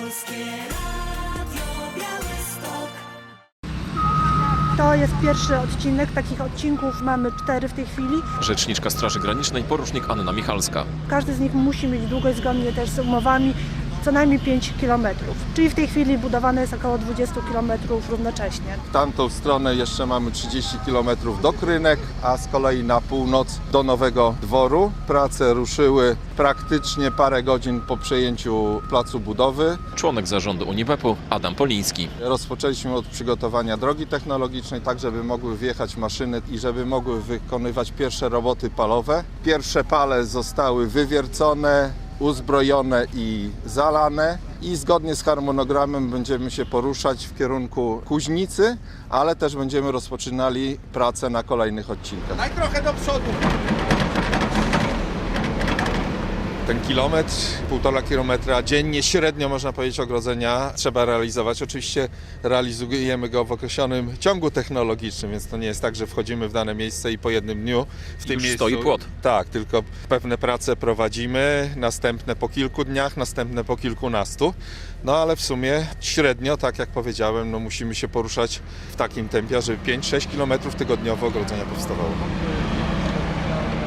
Polskie Radio Białystok. To jest pierwszy odcinek, takich odcinków mamy cztery w tej chwili. Rzeczniczka Straży Granicznej, porucznik Anna Michalska. Każdy z nich musi mieć długość zgodnie też z umowami co najmniej 5 km. Czyli w tej chwili budowane jest około 20 km równocześnie. W tamtą stronę jeszcze mamy 30 km do Krynek, a z kolei na północ do Nowego Dworu. Prace ruszyły praktycznie parę godzin po przejęciu placu budowy. Członek zarządu Unibepu Adam Poliński. Rozpoczęliśmy od przygotowania drogi technologicznej, tak żeby mogły wjechać maszyny i żeby mogły wykonywać pierwsze roboty palowe. Pierwsze pale zostały wywiercone, uzbrojone i zalane i zgodnie z harmonogramem będziemy się poruszać w kierunku Kuźnicy, ale też będziemy rozpoczynali pracę na kolejnych odcinkach. Daj trochę do przodu. Ten kilometr, półtora kilometra dziennie, średnio można powiedzieć ogrodzenia trzeba realizować. Oczywiście realizujemy go w określonym ciągu technologicznym, więc to nie jest tak, że wchodzimy w dane miejsce i po jednym dniu w tym Już miejscu... stoi płot. Tak, tylko pewne prace prowadzimy, następne po kilku dniach, następne po kilkunastu. No ale w sumie średnio, tak jak powiedziałem, no musimy się poruszać w takim tempie, żeby 5-6 kilometrów tygodniowo ogrodzenia powstawało.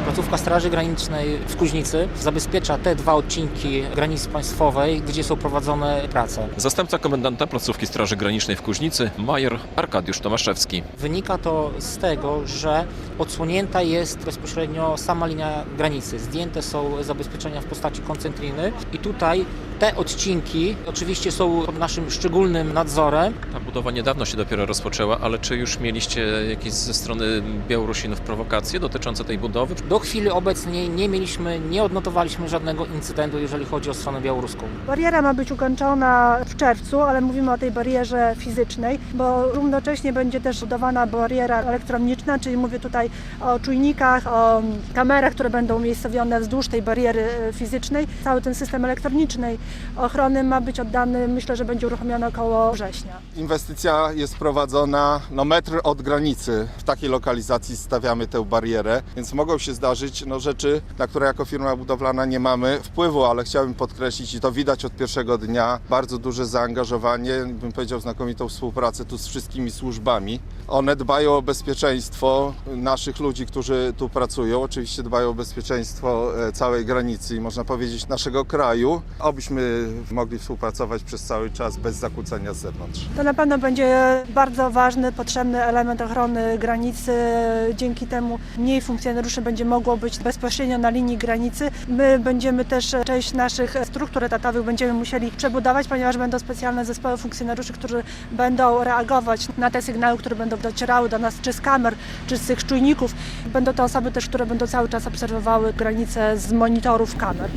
Placówka Straży Granicznej w Kuźnicy zabezpiecza te dwa odcinki granicy państwowej, gdzie są prowadzone prace. Zastępca komendanta placówki Straży Granicznej w Kuźnicy, major Arkadiusz Tomaszewski. Wynika to z tego, że odsłonięta jest bezpośrednio sama linia granicy. Zdjęte są zabezpieczenia w postaci koncentriny i tutaj te odcinki oczywiście są pod naszym szczególnym nadzorem. Ta budowa niedawno się dopiero rozpoczęła, ale czy już mieliście jakieś ze strony Białorusinów prowokacje dotyczące tej budowy? Do chwili obecnej nie mieliśmy, nie odnotowaliśmy żadnego incydentu, jeżeli chodzi o stronę białoruską. Bariera ma być ukończona w czerwcu, ale mówimy o tej barierze fizycznej, bo równocześnie będzie też budowana bariera elektroniczna, czyli mówię tutaj o czujnikach, o kamerach, które będą umiejscowione wzdłuż tej bariery e, fizycznej. Cały ten system elektronicznej ochrony ma być oddany, myślę, że będzie uruchomiony około września. Inwestycja jest prowadzona no, metr od granicy. W takiej lokalizacji stawiamy tę barierę, więc mogą się zdarzyć no, rzeczy, na które jako firma budowlana nie mamy wpływu, ale chciałbym podkreślić i to widać od pierwszego dnia, bardzo duże zaangażowanie, bym powiedział znakomitą współpracę tu z wszystkimi służbami. One dbają o bezpieczeństwo naszych ludzi, którzy tu pracują. Oczywiście dbają o bezpieczeństwo e, całej granicy i można powiedzieć naszego kraju, mogli współpracować przez cały czas bez zakłócenia z zewnątrz. To na pewno będzie bardzo ważny, potrzebny element ochrony granicy. Dzięki temu mniej funkcjonariuszy będzie mogło być bezpośrednio na linii granicy. My będziemy też część naszych struktur etatowych będziemy musieli przebudować, ponieważ będą specjalne zespoły funkcjonariuszy, którzy będą reagować na te sygnały, które będą docierały do nas czy z kamer, czy z tych czujników. Będą to osoby też, które będą cały czas obserwowały granicę z monitorów kamer.